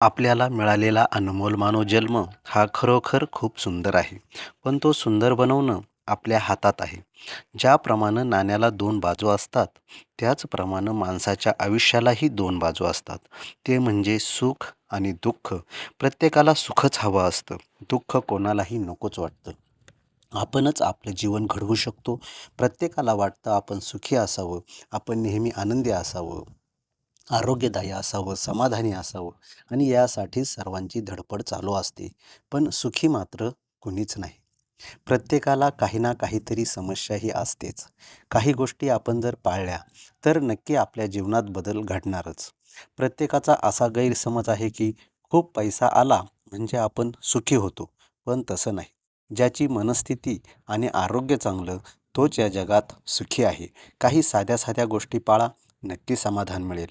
आपल्याला मिळालेला अनमोल मानव जन्म हा खरोखर खूप सुंदर आहे. पण तो सुंदर बनवणं आपल्या हातात आहे. ज्याप्रमाणे नाण्याला दोन बाजू असतात त्याचप्रमाणे माणसाच्या आयुष्यालाही दोन बाजू असतात. ते म्हणजे सुख आणि दुःख. प्रत्येकाला सुखच हवं असतं. दुःख कोणालाही नकोच वाटतं. आपणच आपलं जीवन घडवू शकतो. प्रत्येकाला वाटतं आपण सुखी असावं. आपण नेहमी आनंदी असावं. आरोग्यदायी असावं समाधानी असावं आणि यासाठी सर्वांची धडपड चालू असते. पण सुखी मात्र कुणीच नाही. प्रत्येकाला काही ना काहीतरी समस्या ही असतेच. काही गोष्टी आपण जर पाळल्या तर नक्की आपल्या जीवनात बदल घडणारच. प्रत्येकाचा असा गैरसमज आहे की खूप पैसा आला म्हणजे आपण सुखी होतो पण तसं नाही. ज्याची मनस्थिती आणि आरोग्य चांगलं तोच या जगात सुखी आहे. काही साध्या साध्या गोष्टी पाळा नक्की समाधान मिळेल.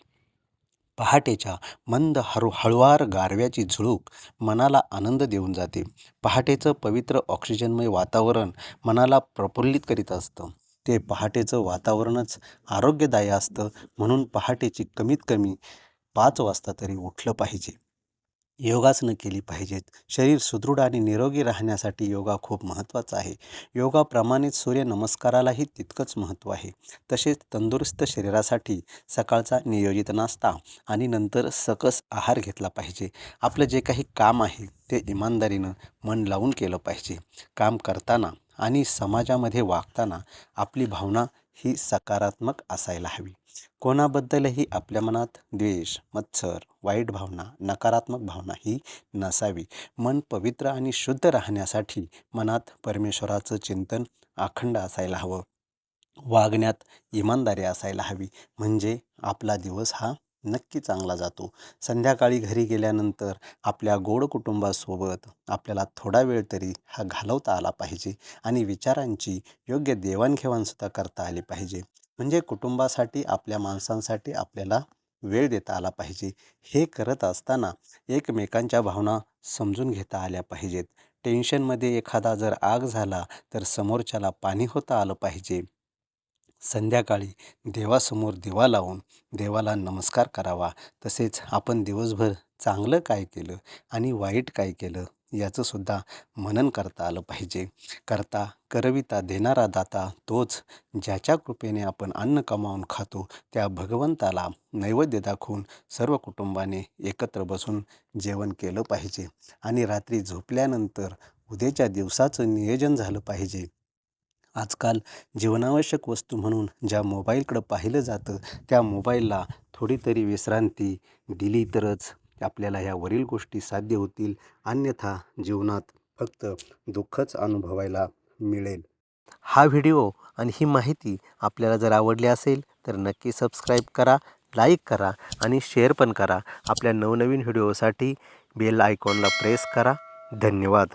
पहाटेच्या मंद हळू हळुवार गारव्याची झुळूक मनाला आनंद देऊन जाते. पहाटेचं पवित्र ऑक्सिजनमय वातावरण मनाला प्रफुल्लित करीत असतं. ते पहाटेचं वातावरणच आरोग्यदायी असतं म्हणून पहाटेची कमीत कमी पाच वाजता तरी उठलं पाहिजे. योगासनं केली पाहिजेत. शरीर सुदृढ आणि निरोगी राहण्यासाठी योगा खूप महत्त्वाचा आहे. योगाप्रमाणेच सूर्यनमस्कारालाही तितकंच महत्त्व आहे. तसेच तंदुरुस्त शरीरासाठी सकाळचा नियोजित नाश्ता आणि नंतर सकस आहार घेतला पाहिजे. आपलं जे काही काम आहे ते इमानदारीनं मन लावून केलं पाहिजे. काम करताना आणि समाजामध्ये वागताना आपली भावना ही सकारात्मक असायला हवी. कोणाबद्दलही आपल्या मनात द्वेष मत्सर वाईट भावना नकारात्मक भावना ही नसावी. मन पवित्र आणि शुद्ध राहण्यासाठी मनात परमेश्वराचं चिंतन अखंड असायला हवं. वागण्यात इमानदारी असायला हवी. म्हणजे आपला दिवस हा नक्की चांगला जातो. संध्याकाळी घरी गेल्यानंतर आपल्या गोड कुटुंबासोबत आपल्याला थोडा वेळ तरी हा घालवता आला पाहिजे आणि विचारांची योग्य देवाणघेवाणसुद्धा करता आली पाहिजे. म्हणजे कुटुंबासाठी आपल्या माणसांसाठी आपल्याला वेळ देता आला पाहिजे. हे करत असताना एकमेकांच्या भावना समजून घेता आल्या पाहिजेत. टेन्शनमध्ये एखादा जर आग झाला तर समोरच्याला पाणी होता आलं पाहिजे. संध्याकाळी देवासमोर दिवा लावून देवाला नमस्कार करावा. तसेच आपण दिवसभर चांगलं काय केलं आणि वाईट काय केलं याचंसुद्धा मनन करता आलं पाहिजे. करता करविता देणारा दाता तोच ज्याच्या कृपेने आपण अन्न कमावून खातो त्या भगवंताला नैवेद्य दाखवून सर्व कुटुंबाने एकत्र बसून जेवण केलं पाहिजे. आणि रात्री झोपल्यानंतर उद्याच्या दिवसाचं नियोजन झालं पाहिजे. आजकाल जीवनावश्यक वस्तू म्हणून ज्या मोबाईलकडं पाहिलं जातं त्या मोबाईलला थोडी तरी विश्रांती दिली तरच आपल्याला ह्या वरील गोष्टी साध्य होतील. अन्यथा जीवनात फक्त दुःखच अनुभवायला मिळेल. हा व्हिडिओ आणि ही माहिती आपल्याला जर आवडली असेल तर नक्की सबस्क्राईब करा लाईक करा आणि शेअर पण करा. आपल्या नवनवीन व्हिडिओसाठी बेल आयकॉनला प्रेस करा. धन्यवाद.